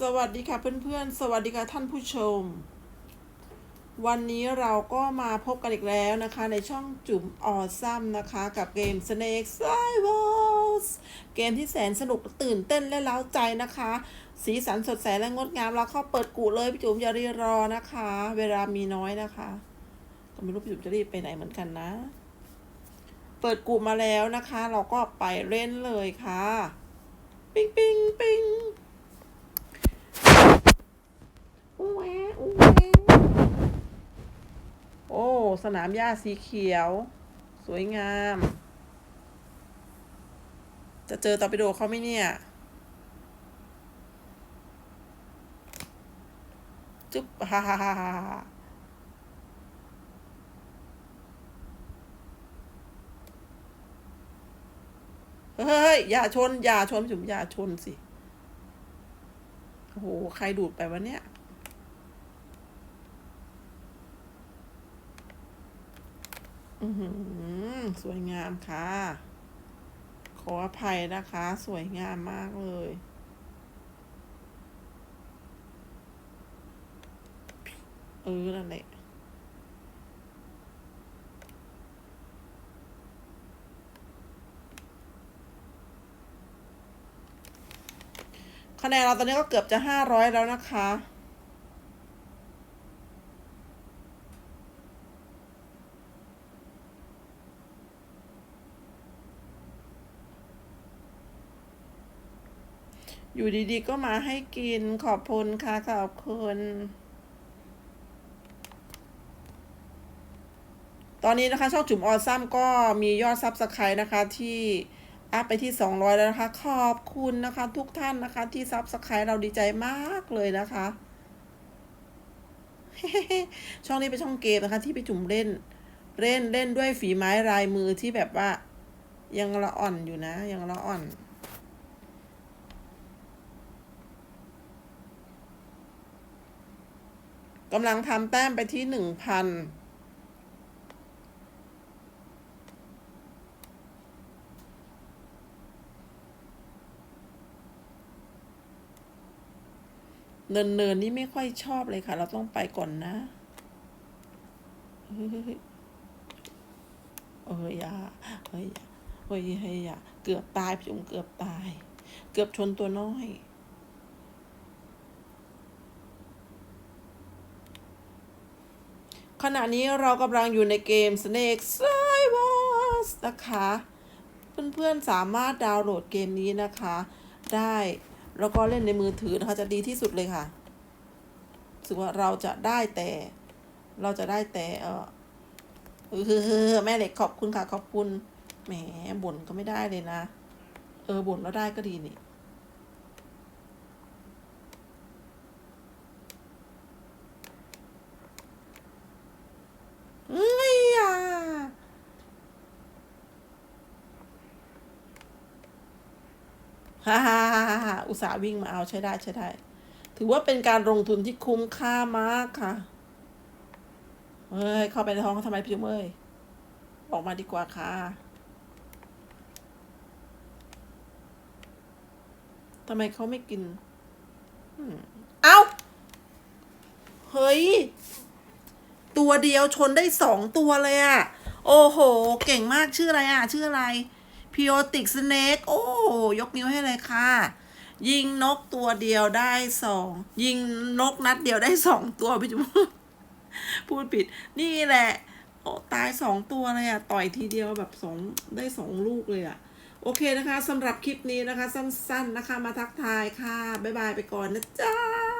สวัสดีค่ะเพื่อนๆ สวัสดีค่ะท่านผู้ชม วันนี้เราก็มาพบกันอีกแล้วนะคะ ในช่องจุ๋มออซัมนะคะ กับเกม Snake Rivals เกมที่แสนสนุกตื่นเต้นและเล้าใจนะคะ สีสันสดใสและงดงามเราเข้าเปิดกูเลยพี่จุ๋มอย่ารีรอนะคะ เวลามีน้อยนะคะ ก็ไม่รู้พี่จุ๋มจะรีบไปไหนเหมือนกันนะ เปิดกูมาแล้วนะคะ เราก็ไปเล่นเลยค่ะ ปิ๊งปิ๊งปิ๊ง อู้แวะอู้แวะโอ้ สนามหญ้าสีเขียว สวยงาม จะเจอตอร์ปิโดเขาไหมเนี่ยจุ๊บฮ่าฮ่าฮ่าฮ่าเฮ้ย อย่าชน อย่าชนจุ๋มอย่าชนสิ โอ้โห ใครดูดไปวะเนี่ย อือหือสวยงามค่ะ ขออภัยนะคะ สวยงามมากเลย เออนั่นแหละคะแนนเราตอนนี้ก็เกือบจะห้าร้อยแล้วนะคะ อยู่ดีๆ ก็มาให้กินขอบคุณค่ะ ขอบคุณ ตอนนี้นะคะ ช่องจุ๋มออซัมก็มียอดซับสไครต์นะคะที่อัพไปที่ 200 แล้วนะคะ ขอบคุณนะคะ ทุกท่านนะคะ ที่ซับสไครต์เราดีใจมากเลยนะคะ ช่องนี้เป็นช่องเกมนะคะ ที่ไปจุ๋มเล่น เล่นเล่นด้วยฝีไม้ลายมือที่แบบว่า ยังละอ่อนอยู่นะ ยังละอ่อน กำลังทำแต้มไปที่หนึ่งพันเนินเนินนี่ไม่ค่อยชอบเลยค่ะ เราต้องไปก่อนนะเฮ้ยอ้ยอย่าเฮ้ยอย่าเฮ้ยเฮ้ยอย่าเกือบตายพี่จุ๋มเกือบตาย เกือบชนตัวน้อย ขณะนี้เรากำลังอยู่ในเกม Snake Cybers นะคะ เพื่อนๆสามารถดาวน์โหลดเกมนี้นะคะ ได้แล้วก็เล่นในมือถือนะคะจะดีที่สุดเลยค่ะสึกว่าเราจะได้แต่ เราจะได้แต่เออเออแม่เหล็กขอบคุณค่ะขอบคุณแหมบ่นก็ไม่ได้เลยนะ เออบ่นแล้วได้ก็ดีนี่ เอ้ยอะ ฮ่าฮ่าฮ่าอุตส่าห์วิ่งมาเอาใช้ได้ใช้ได้ ถือว่าเป็นการลงทุนที่คุ้มค่ามากค่ะเฮ้ยเข้าไปในท้องเขาทำไมพี่จุ๋มเอ้ยออกมาดีกว่าค่ะทำไมเขาไม่กินเอ้า เฮ้ย ตัวเดียวชนได้สองตัวเลยอะโอ้โห เก่งมากชื่ออะไรอะชื่ออะไร พิโอติกสเนกโอ้ยกนิ้วให้เลยค่ะ ยิงนกตัวเดียวได้สอง ยิงนกนัดเดียวได้สองตัวพี่จุ๊บพูดผิด นี่แหละ โอ้ตายสองตัวเลยอะต่อยทีเดียวแบบสองได้สองลูกเลยอะโอเคนะคะสำหรับคลิปนี้นะคะ สั้นๆนะคะมาทักทายค่ะ บ๊ายบายไปก่อนนะจ๊ะ